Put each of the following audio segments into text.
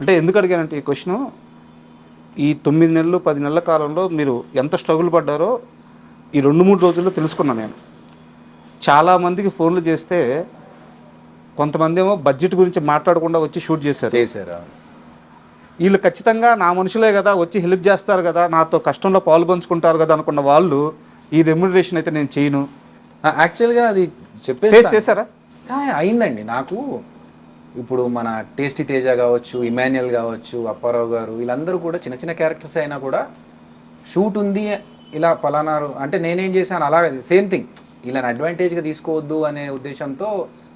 అంటే ఎందుకు అడిగానంటే ఈ క్వశ్చన్? ఈ తొమ్మిది నెలలు పది నెలల కాలంలో మీరు ఎంత స్ట్రగుల్ పడ్డారో ఈ రెండు మూడు రోజుల్లో తెలుసుకున్నాను నేను. చాలామందికి ఫోన్లు చేస్తే కొంతమంది ఏమో బడ్జెట్ గురించి మాట్లాడకుండా వచ్చి షూట్ చేశారు. చేశారు వీళ్ళు ఖచ్చితంగా నా మనుషులే కదా వచ్చి హెల్ప్ చేస్తారు కదా నాతో కష్టంలో పాలు పంచుకుంటారు కదా అనుకున్న వాళ్ళు ఈ రెమ్యునరేషన్ అయితే నేను చేయను. యాక్చువల్గా అది చెప్పేసి చేశారా? అయిందండి. నాకు ఇప్పుడు మన టేస్టీ తేజ కావచ్చు ఇమాన్యుయల్ కావచ్చు అప్పారావు గారు వీళ్ళందరూ కూడా చిన్న చిన్న క్యారెక్టర్స్ అయినా కూడా షూట్ ఉంది ఇలా పలానారు అంటే నేనేం చేశాను అలా సేమ్ థింగ్. ఇలా అడ్వాంటేజ్గా తీసుకోవద్దు అనే ఉద్దేశంతో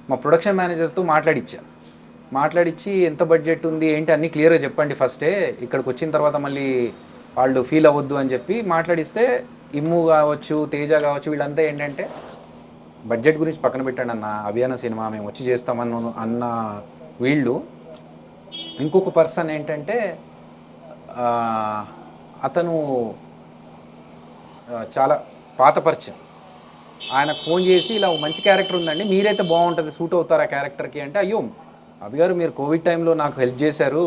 మా ప్రొడక్షన్ మేనేజర్తో మాట్లాడిచ్చా. మాట్లాడిచ్చి ఎంత బడ్జెట్ ఉంది ఏంటి అన్నీ క్లియర్గా చెప్పండి ఫస్టే ఇక్కడికి వచ్చిన తర్వాత మళ్ళీ వాళ్ళు ఫీల్ అవ్వద్దు అని చెప్పి మాట్లాడిస్తే ఇమ్ము కావచ్చు తేజ కావచ్చు వీళ్ళంతా ఏంటంటే బడ్జెట్ గురించి పక్కన పెట్టండి అన్న అభియాన సినిమా మేము వచ్చి చేస్తామన్న అన్న వీళ్ళు. ఇంకొక పర్సన్ ఏంటంటే అతను చాలా పాత పరిచయం. ఆయనకు ఫోన్ చేసి ఇలా మంచి క్యారెక్టర్ ఉందండి మీరైతే బాగుంటుంది సూట్ అవుతారు ఆ క్యారెక్టర్కి అంటే అయ్యో అవి గారు మీరు కోవిడ్ టైంలో నాకు హెల్ప్ చేశారు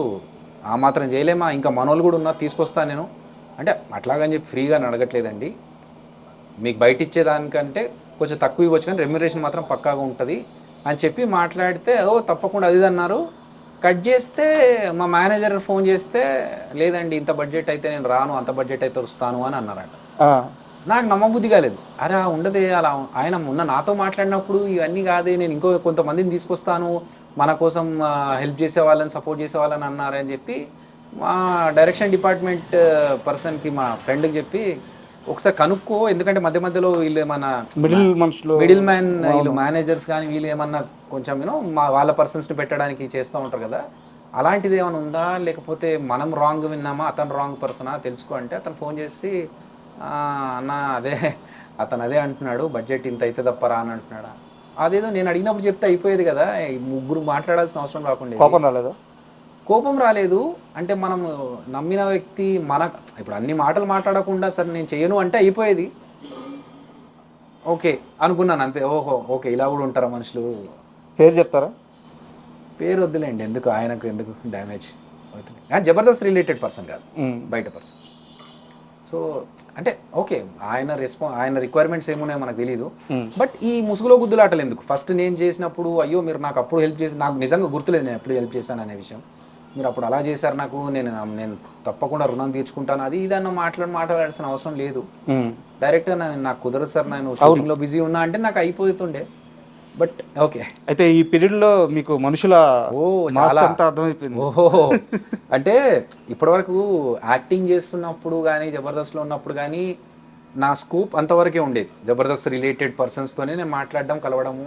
ఆ మాత్రం చేయలేమా ఇంకా మనోళ్ళు కూడా ఉన్నారు తీసుకొస్తాను నేను. అంటే అట్లాగని చెప్పి ఫ్రీగా అని అడగట్లేదండి మీకు బయట ఇచ్చేదానికంటే కొంచెం తక్కువ ఇవ్వచ్చు కానీ రెమ్యునరేషన్ మాత్రం పక్కాగా ఉంటుంది అని చెప్పి మాట్లాడితే ఓ తప్పకుండా అది అన్నారు. కట్ చేస్తే మా మేనేజర్ ఫోన్ చేస్తే లేదండి ఇంత బడ్జెట్ అయితే నేను రాను అంత బడ్జెట్ అయితే వస్తాను అని అన్నారట. నాకు నమ్మబుద్ధి కాలేదు. అరే ఉండదే అలా ఆయన మొన్న నాతో మాట్లాడినప్పుడు ఇవన్నీ కాదే నేను ఇంకో కొంతమందిని తీసుకొస్తాను మన కోసం హెల్ప్ చేసే వాళ్ళని సపోర్ట్ చేసే వాళ్ళని అన్నారని చెప్పి మా డైరెక్షన్ డిపార్ట్మెంట్ పర్సన్కి మా ఫ్రెండ్కి చెప్పి ఒకసారి కనుక్కో ఎందుకంటే మధ్య మధ్యలో వీళ్ళు ఏమన్నా మిడిల్ మనుషులు మిడిల్ మ్యాన్ వీళ్ళు మేనేజర్స్ కానీ వీళ్ళు ఏమన్నా కొంచెం యూనో మా వాళ్ళ పర్సన్స్ని పెట్టడానికి చేస్తూ ఉంటారు కదా. అలాంటిది ఏమైనా ఉందా? లేకపోతే మనం రాంగ్ విన్నామా? అతను రాంగ్ పర్సనా తెలుసుకో అంటే అతను ఫోన్ చేసి "ఆ, అన్న అదే అతను అదే అంటున్నాడు బడ్జెట్ ఇంత అయితే తప్పరా? అని అంటున్నాడా. అదేదో నేను అడిగినప్పుడు చెప్తే అయిపోయేది కదా. ముగ్గురు మాట్లాడాల్సిన అవసరం రాకుండా కోపం రాలేదా? కోపం రాలేదు. అంటే మనం నమ్మిన వ్యక్తి మన ఇప్పుడు అన్ని మాటలు మాట్లాడకుండా సరే నేను చేయను అంటే అయిపోయేది. ఓకే అనుకున్నాను అంతే. ఓహో ఓకే ఇలా కూడా ఉంటారా మనుషులు? పేరు చెప్తారా? పేరు వద్దులేండి. ఎందుకు? ఆయనకు ఎందుకు డ్యామేజ్ అవుతుంది కానీ జబర్దస్త్ రిలేటెడ్ పర్సన్ కాదు. బయట పర్సన్ సో అంటే ఓకే ఆయన రెస్పా ఆయన రిక్వైర్మెంట్స్ ఏమున్నాయో మనకు తెలియదు. బట్ ఈ ముసుగులో గుద్దులాటలు ఎందుకు? ఫస్ట్ నేను చేసినప్పుడు అయ్యో మీరు నాకు అప్పుడు హెల్ప్ చేసి నాకు నిజంగా గుర్తులేదు నేను ఎప్పుడు హెల్ప్ చేశాను అనే విషయం. మీరు అప్పుడు అలా చేశారు నాకు నేను నేను తప్పకుండా రుణం తీర్చుకుంటాను. అది ఇదన్న మాట్లాడి మాట్లాడాల్సిన అవసరం లేదు. డైరెక్ట్గా నాకు కుదరదు సార్ నేను షూటింగ్లో బిజీ ఉన్నా అంటే నాకు అయిపోతుండే. బట్ ఓకే అయితే ఈ పీరియడ్లో మీకు మనుషుల ఓ చాలా. అర్థమైపోయింది. ఓహో. అంటే ఇప్పటివరకు యాక్టింగ్ చేస్తున్నప్పుడు కానీ జబర్దస్త్లో ఉన్నప్పుడు కానీ నా స్కూప్ అంతవరకే ఉండేది. జబర్దస్త్ రిలేటెడ్ పర్సన్స్తోనే నేను మాట్లాడడం కలవడము.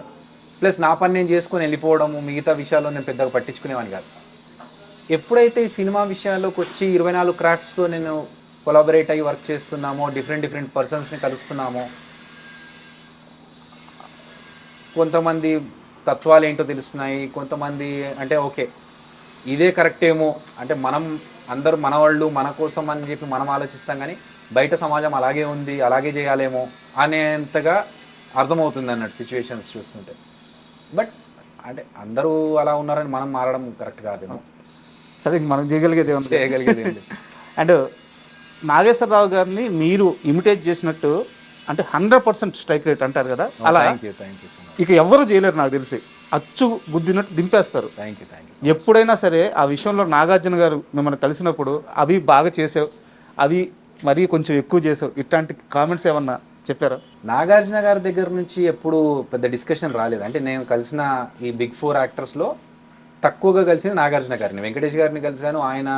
ప్లస్ నా పని నేను చేసుకొని వెళ్ళిపోవడము మిగతా విషయాల్లో నేను పెద్దగా పట్టించుకునేవాని కాదు. ఎప్పుడైతే ఈ సినిమా విషయాల్లోకి వచ్చి ఇరవై నాలుగు క్రాఫ్ట్స్తో నేను కొలాబరేట్ అయ్యి వర్క్ చేస్తున్నామో డిఫరెంట్ డిఫరెంట్ పర్సన్స్ని కలుస్తున్నామో కొంతమంది తత్వాలు ఏంటో తెలుస్తున్నాయి కొంతమంది అంటే ఓకే ఇదే కరెక్ట్ ఏమో అంటే మనం అందరూ మనవాళ్ళు మన కోసం అని చెప్పి మనం ఆలోచిస్తాం కానీ బయట సమాజం అలాగే ఉంది అలాగే చేయాలేమో అనేంతగా అర్థమవుతుంది అన్నట్టు సిచ్యువేషన్స్ చూస్తుంటే. బట్ అంటే అందరూ అలా ఉన్నారని మనం మారడం కరెక్ట్ కాదేమో. సరే మనం చేయగలిగేది చేయగలిగేది? అండ్ నాగేశ్వరరావు గారిని మీరు ఇమిటేట్ చేసినట్టు అంటే హండ్రెడ్ పర్సెంట్ స్ట్రైక్ రేట్ అంటారు కదా అలా సో మచ్ ఇక ఎవరు చేయలేరు నాకు తెలిసి. అచ్చు గుద్దినట్టు దింపేస్తారు. ఎప్పుడైనా సరే ఆ విషయంలో నాగార్జున గారు మిమ్మల్ని కలిసినప్పుడు అవి బాగా చేసావు అవి మరీ కొంచెం ఎక్కువ చేసావు. ఇట్లాంటి కామెంట్స్ ఏమన్నా చెప్పారా? నాగార్జున గారి దగ్గర నుంచి ఎప్పుడు పెద్ద డిస్కషన్ రాలేదు. అంటే నేను కలిసిన ఈ బిగ్ ఫోర్ యాక్టర్స్లో తక్కువగా కలిసింది నాగార్జున గారిని. వెంకటేష్ గారిని కలిశాను. ఆయన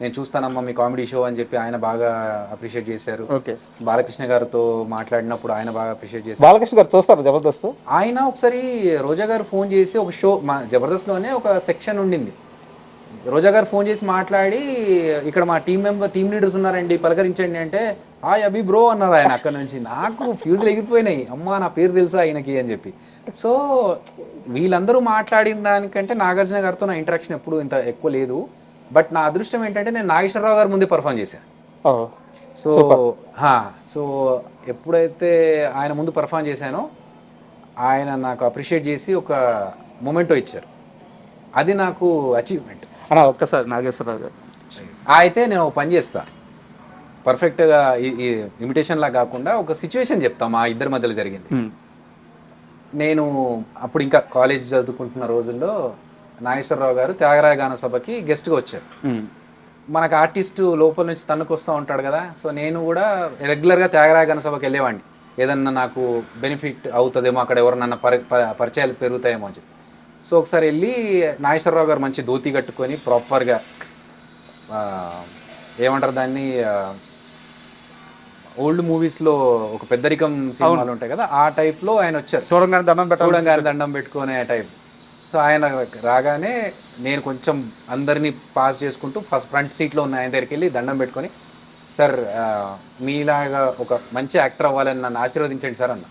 నేను చూస్తానమ్మా మీ కామెడీ షో అని చెప్పి ఆయన బాగా అప్రిషియేట్ చేశారు. ఓకే. బాలకృష్ణ గారితో మాట్లాడినప్పుడు ఆయన బాగా అప్రిషియేట్ చేశారు. బాలకృష్ణ గారు చూస్తారు జబర్దస్త్? ఆయన ఒకసారి రోజా గారు ఫోన్ చేసి ఒక షో మా జబర్దస్త్లోనే ఒక సెక్షన్ ఉండింది. రోజా గారు ఫోన్ చేసి మాట్లాడి ఇక్కడ మా టీం మెంబర్ టీం లీడర్స్ ఉన్నారండి పలకరించండి అంటే హాయ్ అభి బ్రో అన్నారు ఆయన అక్కడ నుంచి. నాకు ఫ్యూజులు ఎగిరిపోయినాయి. అమ్మా నా పేరు తెలుసా ఆయనకి? అని చెప్పి. సో వీళ్ళందరూ మాట్లాడిన దానికంటే నాగార్జున గారితో నా ఇంటరాక్షన్ ఎప్పుడు ఇంత ఎక్కువ లేదు. బట్ నా అదృష్టం ఏంటంటే నేను నాగేశ్వరరావు గారి ముందే పర్ఫామ్ చేశాను. సో హా, సో ఎప్పుడైతే ఆయన ముందు పర్ఫామ్ చేశానో ఆయన నాకు అప్రిషియేట్ చేసి ఒక మొమెంటో ఇచ్చారు. అది నాకు అచీవ్మెంట్ అన్న ఒక్కసారి నాగేశ్వరరావు గారు. అయితే నేను ఒక పని చేస్తా. పర్ఫెక్ట్గా ఈ ఇమిటేషన్ లా కాకుండా ఒక సిచ్యువేషన్ చెప్తా మా ఇద్దరి మధ్యలో జరిగింది. నేను అప్పుడు ఇంకా కాలేజ్ చదువుకుంటున్న రోజుల్లో నాగేశ్వరరావు గారు త్యాగరాయ గాన సభకి గెస్ట్గా వచ్చారు. మనకు ఆర్టిస్టు లోపల నుంచి తన్నుకు వస్తూ ఉంటాడు కదా సో నేను కూడా రెగ్యులర్గా త్యాగరాయ గాన సభకి వెళ్ళేవాడిని. ఏదన్నా నాకు బెనిఫిట్ అవుతుందేమో అక్కడ ఎవరినన్నా పరి పరిచయాలు పెరుగుతాయేమో అని చెప్పి. సో ఒకసారి వెళ్ళి నాగేశ్వరరావు గారు మంచి ధోతి కట్టుకొని ప్రాపర్గా ఏమంటారు దాన్ని ఓల్డ్ మూవీస్లో ఒక పెద్దరికం సినిమాలు ఉంటాయి కదా ఆ టైప్లో ఆయన వచ్చారు. చూడంగానే దండం చూడంగానే దండం పెట్టుకునే టైప్ సో ఆయన రాగానే నేను కొంచెం అందరినీ పాస్ చేసుకుంటూ ఫస్ట్ ఫ్రంట్ సీట్లో ఉన్న ఆయన దగ్గరికి వెళ్ళి దండం పెట్టుకొని సార్ మీలాగా ఒక మంచి యాక్టర్ అవ్వాలని నన్ను ఆశీర్వదించండి సార్ అన్న.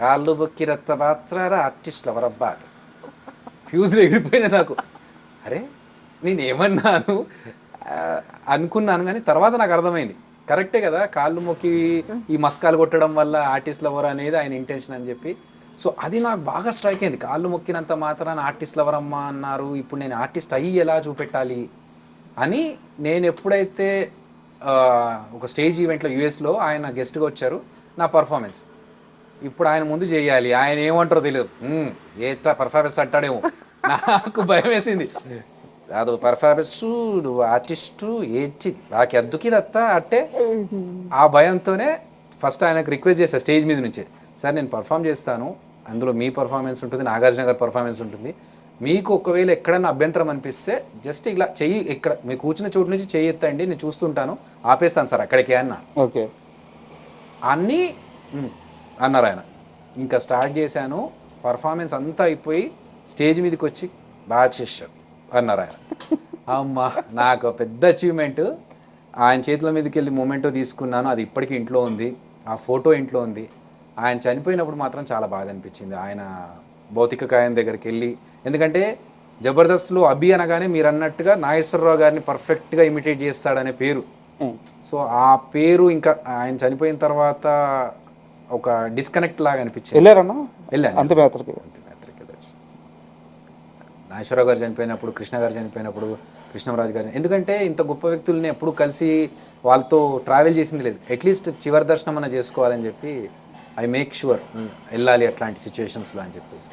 కాళ్ళు బొక్కి రచ్చబాత్రారా ఆర్టిస్టులు ఎవరబ్బా ఫ్యూజ్లు ఎగిరిపోయినా నాకు. అరే నేను ఏమన్నాను అనుకున్నాను కానీ తర్వాత నాకు అర్థమైంది. కరెక్టే కదా కాళ్ళు మొక్కి ఈ మస్కాలు కొట్టడం వల్ల ఆర్టిస్ట్ లవర్ అనేది ఆయన ఇంటెన్షన్ అని చెప్పి. సో అది నాకు బాగా స్ట్రైక్ అయింది. కాళ్ళు మొక్కినంత మాత్రాన ఆర్టిస్ట్ లవర్ అమ్మా అన్నారు. ఇప్పుడు నేను ఆర్టిస్ట్ అయ్యి ఎలా చూపెట్టాలి? అని నేను ఎప్పుడైతే ఒక స్టేజ్ ఈవెంట్లో యూఎస్లో ఆయన గెస్ట్గా వచ్చారు నా పర్ఫార్మెన్స్ ఇప్పుడు ఆయన ముందు చేయాలి. ఆయన ఏమంటారో తెలియదు "మ్మ్, ఏట్లా పర్ఫార్మెన్స్ అంటాడేమో? నాకు భయం వేసింది. ಅದು పర్ఫార్మెన్స్ ఆర్టిస్టు ఏంటి? నాకు ఎందుకు ఇదత్తా అంటే ఆ భయంతోనే ఫస్ట్ ఆయనకు రిక్వెస్ట్ చేశా స్టేజ్ మీద నుంచే. సార్ నేను పర్ఫామ్ చేస్తాను. అందులో మీ పర్ఫార్మెన్స్ ఉంటుంది నాగార్జున గారి పర్ఫార్మెన్స్ ఉంటుంది. మీకు ఒకవేళ ఎక్కడైనా అభ్యంతరం అనిపిస్తే జస్ట్ ఇలా చెయ్యి ఇక్కడ. మీరు కూర్చున్న చోటు నుంచి చెయ్యి ఎత్తండి నేను చూస్తుంటాను. ఆపేస్తాను సార్ అక్కడికే అన్నారు ఓకే. అన్నీ "మ్" అన్నారు ఆయన. ఇంకా స్టార్ట్ చేశాను పర్ఫార్మెన్స్ అంతా అయిపోయి స్టేజ్ మీదకి వచ్చి బాగా చేశారు అన్నారు ఆయన. అమ్మా నాకు పెద్ద అచీవ్మెంట్ ఆయన చేతుల మీదకి వెళ్ళి మూమెంట్ తీసుకున్నాను అది ఇప్పటికీ ఇంట్లో ఉంది ఆ ఫోటో ఇంట్లో ఉంది. ఆయన చనిపోయినప్పుడు మాత్రం చాలా బాధ అనిపించింది. ఆయన భౌతిక కాయం దగ్గరికి వెళ్ళి ఎందుకంటే జబర్దస్త్లో అభి అనగానే మీరు అన్నట్టుగా నాగేశ్వరరావు గారిని పర్ఫెక్ట్గా ఇమిటేట్ చేస్తాడనే పేరు. సో ఆ పేరు ఇంకా ఆయన చనిపోయిన తర్వాత ఒక డిస్కనెక్ట్ లాగా అనిపించింది. వెళ్ళారన్నా? వెళ్ళాను అంతిమయాత్రకి నాగేశ్వరరావు గారు చనిపోయినప్పుడు కృష్ణ గారు చనిపోయినప్పుడు కృష్ణరాజు గారు ఎందుకంటే ఇంత గొప్ప వ్యక్తుల్ని ఎప్పుడు కలిసి వాళ్ళతో ట్రావెల్ చేసింది లేదు. అట్లీస్ట్ చివరి దర్శనం అన్న చేసుకోవాలని చెప్పి ఐ మేక్ షూర్ వెళ్ళాలి అట్లాంటి సిచ్యువేషన్స్లో అని చెప్పేసి.